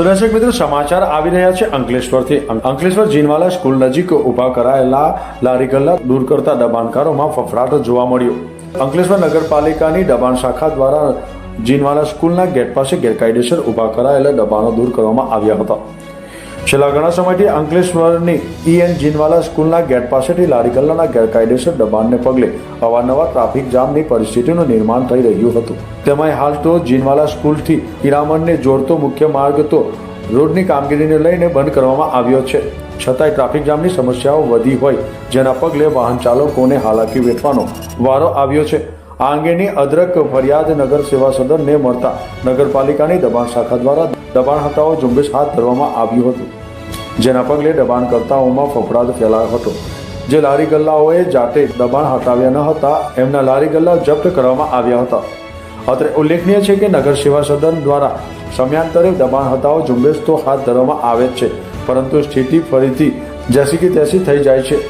દર્શક મિત્રો, સમાચાર આવી રહ્યા છે અંકલેશ્વરથી. અંકલેશ્વર જીનવાલા સ્કૂલ નજીક ઊભા કરાયેલા લારી ગલ્લા દૂર કરતા દબાણકારોમાં ફફડાટ જોવા મળ્યો. અંકલેશ્વર નગરપાલિકાની દબાણ શાખા દ્વારા જીનવાલા સ્કૂલના ગેટ પાસે ગેરકાયદેસર ઊભા કરાયેલા દબાણો દૂર કરવામાં આવ્યા હતા. છેલ્લા ઘણા સમયથી અંકલેશ્વરની ઈએન જીનવાલા સ્કૂલના ગેટ પાસેથી લારી ગલ્લાના ગેરકાયદેસર દબાણને પગલે અવારનવાર ટ્રાફિક જામની પરિસ્થિતિનું નિર્માણ થઈ રહ્યું હતું. તેમાં હાલ તો જીનવાલા સ્કૂલથી હીરામણને જોડતો મુખ્ય માર્ગ તો રોડની કામગીરીને લઈને બંધ કરવામાં આવ્યો છે. છતાંય ટ્રાફિક જામની સમસ્યાઓ વધી હોય, જેના પગલે વાહન ચાલકોને હાલાકી વેઠવાનો વારો આવ્યો છે. આ અંગેની અદ્રક ફરિયાદ નગર સેવા સદનને મળતા નગરપાલિકાની દબાણ શાખા દ્વારા દબાણ હટાવો ઝુંબેશ હાથ ધરવામાં આવ્યું હતું. જેના પગલે દબાણકર્તાઓમાં ફફડાટ ફેલાયો હતો. જે લારી ગલ્લાઓએ જાતે દબાણ હટાવ્યા ન હતા, એમના લારી ગલ્લા જપ્ત કરવામાં આવ્યા હતા. અત્રે ઉલ્લેખનીય છે કે નગર સેવા સદન દ્વારા સમયાંતરે દબાણ હટાવો ઝુંબેશ તો હાથ ધરવામાં આવે જ છે, પરંતુ સ્થિતિ ફરીથી જેસી કે તેસી થઈ જાય છે.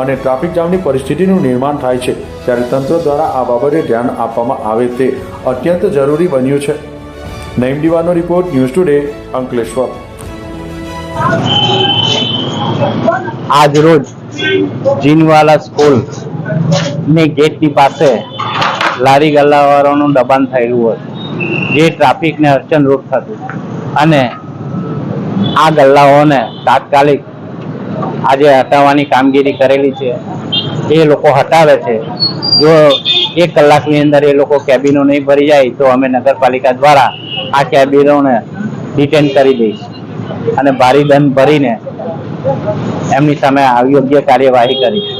અને ટ્રાફિક જામની પરિસ્થિતિનું નિર્માણ થાય છે, ત્યારે તંત્ર દ્વારા આ બાબતે ધ્યાન આપવામાં આવે તે અત્યંત જરૂરી બન્યું છે. નઈમ દીવાનો રિપોર્ટ ન્યૂઝ ટુડે, અંકલેશ્વર. આજ રોજ જીનવાલા સ્કૂલની ગેટની પાસે લારી ગલ્લાવાળાનું દબાણ થયેલું હતું જે ટ્રાફિકને અડચણરૂપ થતું. અને આ ગલ્લાઓને તાત્કાલિક આજે હટાવવાની કામગીરી કરેલી છે. એ લોકો હટાવે છે. જો એક કલાકની અંદર એ લોકો કેબિનો નહીં ભરી જાય, તો અમે નગરપાલિકા દ્વારા આ કેબિનોને ડિટેન કરી દઈશ. અને ભારી દંડ ભરીને એમની સામે યોગ્ય કાર્યવાહી કરીશ.